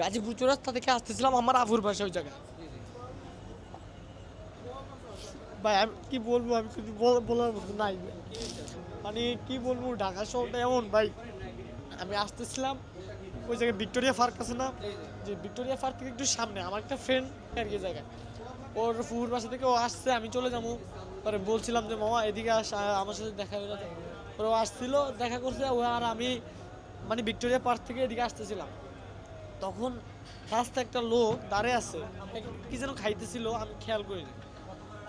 গাজীপুর চৌরাস্তা থেকে আসতেছিলাম আমার আফুর বাসা ওই জায়গায়। ভাই, আমি কি বলব, আমি কিছু বলার মতো নাই মানে কি বলব, ঢাকা শহরটা এমন ভাই। আমি আসতেছিলাম, ওই জায়গায় ভিক্টোরিয়া পার্ক আছে না? যে ভিক্টোরিয়া পার্ক থেকে একটু সামনে, আমার একটা ফ্রেন্ড আর কি জায়গায়। ওর ফুহুর বাসা থেকে ও আসছে, আমি চলে যাব। পরে বলছিলাম যে, মামা, এদিকে আস আমার সাথে দেখা হয়ে পরে ও আসছিল, দেখা করছে, ও আর আমি মানে ভিক্টোরিয়া পার্ক থেকে এদিকে আসতেছিলাম। তখন রাস্তায় একটা লোক দাঁড়িয়ে আছে। কি যেন খাইতেছিল, আমি খেয়াল করি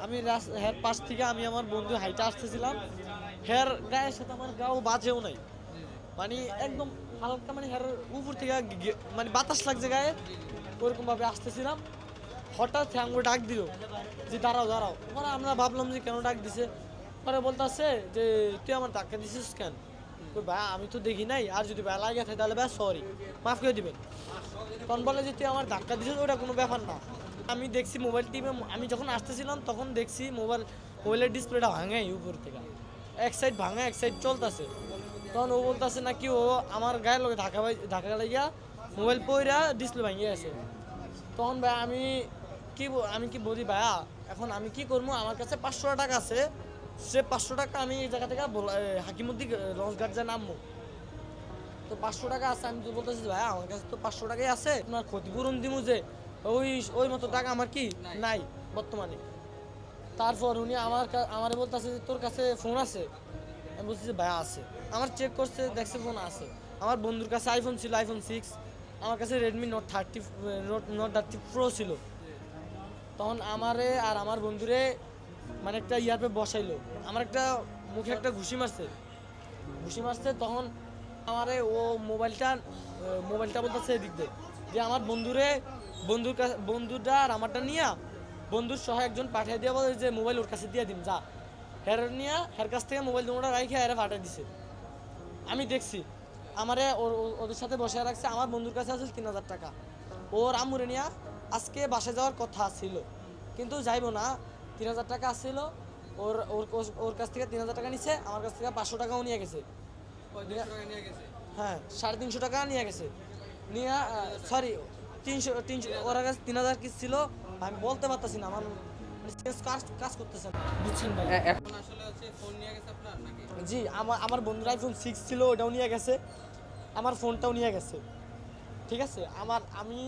আমি হের পাশ থেকে আমি আমার বন্ধু হাইটা আসতেছিলাম। হের গায়ের সাথে আমার গাও বাজেও নাই। মানে একদম হালকা মানে হের উপর থেকে মানে বাতাস লাগছে গায়ে। ওরকম ভাবে আসতেছিলাম। হঠাৎ আঙ্গুর ডাক দিল যে, দাঁড়াও দাঁড়াও। পরে আমরা ভাবলাম যে, কেন ডাক দিছে? পরে বলতেছে যে, তুই আমার ধাক্কা দিছিস কেন? ভাই, আমি তো দেখি নাই। আর যদি ভাই লাগে তাহলে ভাই সরি মাফ করে দিবেন। তখন বলে যে, তুই আমার ধাক্কা দিছিস, ওটা কোনো ব্যাপার না। আমি দেখছি মোবাইল টিপে আমি যখন আসতেছিলাম, তখন দেখছি মোবাইল মোবাইলের ডিসপ্লেটা ভাঙাই উপর থেকে। এক সাইড ভাঙা, এক সাইড চলতেছে। তখন ও বলতেছে নাকি ও আমার গায়ের লোকে ধাক্কা ধাক্কা লাগিয়া মোবাইল পইরা ডিসপ্লে ভাঙিয়ে আছে তখন ভাই, আমি কি আমি কি বলি, ভাইয়া, এখন আমি কি করব? আমার কাছে পাঁচশো টাকা আছে। সে পাঁচশো টাকা আমি এই জায়গা থেকে হাকিমুদ্দি লঞ্চ ঘাট যা নামবো। তো পাঁচশো টাকা আছে আমি তো বলতেছি ভাই আমার কাছে তো পাঁচশো টাকাই আছে আপনার ক্ষতিপূরণ দিমু যে ওই ওই মতো টাকা আমার কি নাই। বর্তমানে। তারপর উনি আমার আমার বলতেছে যে তোর কাছে ফোন আছে? আমি বলছি যে ভাই আছে। আমার চেক করছে দেখছে ফোন আছে। আমার বন্ধুর কাছে আইফোন ছিল আইফোন সিক্স আমার কাছে Redmi note thirty note note thirty pro ছিল। তখন আমারে আর আমার বন্ধুরে মানে একটা ইয়ারপে বসাইলো। আমার একটা মুখে একটা ঘুষি মারছে। ঘুষি মারছে, তখন আমারে ও মোবাইলটা মোবাইলটা বলতেছে এদিক দিয়ে, যে আমার বন্ধুরে, বন্ধুর কাছে বন্ধুটা আর আমারটা নিয়ে বন্ধুর সহ একজন পাঠিয়ে দিয়ে বলে যে, মোবাইল ওর কাছে দিয়ে দিম, যা। হের নিয়া, হের কাছ থেকে মোবাইল দুটোটা রাখে হেরে পাঠিয়ে দিছে। আমি দেখছি, আমারে ওর ওদের সাথে বসে রাখছে, আমার বন্ধুর কাছে আছে তিন হাজার টাকা। ওর আমুরে নিয়া আজকে বাসে যাওয়ার কথা ছিল। কিন্তু যাইবো না তিন হাজার টাকা আসছিল ওর ওর ওর- কাছ থেকে তিন হাজার টাকা নিছে আমার কাছ থেকে পাঁচশো টাকাও নিয়ে গেছে। হ্যাঁ সাড়ে তিনশো টাকা নিয়ে গেছে। নিয়ে সরি তিনশো তিনশো ওর কাছে তিন হাজার কি ছিল? আমি বলতে পারতেছি না আমার মানে কাজ কাজ করতেছে না। বুঝছেন ভাই? এখন আসলে হচ্ছে ফোন নিয়ে গেছে আপনার নাকি? জি আমার আমার বন্ধুর আইফোন সিক্স ছিল ওটাও নিয়ে গেছে। আমার ফোনটাও নিয়ে গেছে। ঠিক আছে? আমার আমি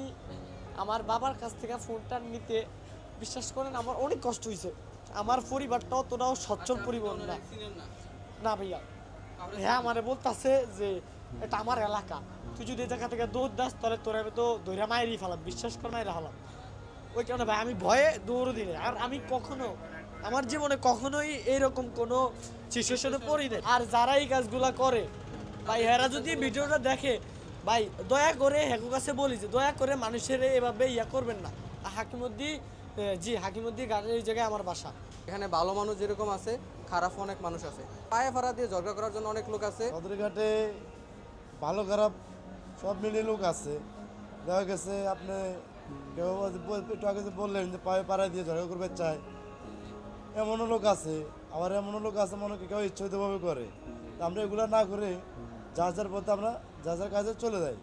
আমার বাবার কাছ থেকে ফোনটা নিতে বিশ্বাস করেন আমার অনেক কষ্ট হয়েছে আমার পরিবারটা অতটাও সচ্ছল পরিবার না। না? ভাইয়া। হ্যাঁ আমারে বলতাছে যে এটা আমার এলাকা। তুই যদি এই জায়গা থেকে দৌড় দাস তাহলে তোর আমি তো দৌড়া মায়েরই ফেলাম বিশ্বাস করে মায়েরা ফেলাম। ওই কারণে ভাই আমি ভয়ে দৌড় দিই আর আমি কখনো আমার জীবনে কখনোই এইরকম কোনো সিচুয়েশনে পড়ি না আর যারা এই কাজগুলা করে ভাই এরা যদি ভিডিওটা দেখে ভাই দয়া করে হেকু কাছে বলি যে দয়া করে মানুষের এভাবে ইয়া করবেন না। হাকিমুদ্দি জি হাকিমুদ্দি গাড়ির এই জায়গায় আমার বাসা। এখানে ভালো মানুষ যেরকম আছে খারাপ অনেক মানুষ আছে। পায়ে ফাড়া দিয়ে ঝগড়া করার জন্য অনেক লোক আছে। সদরঘাটে ভালো খারাপ সব মিলিয়ে লোক আছে। দেখা গেছে আপনি কেউ একটু আগে বললেন যে পায়ে পাড়ায় দিয়ে ঝগড়া করবে চায়। এমনও লোক আছে আবার এমনও লোক আছে মনে কেউ ইচ্ছাইতভাবে করে। তা আমরা এগুলো না করে যা যার পথে আমরা যা যার কাজে চলে যাই।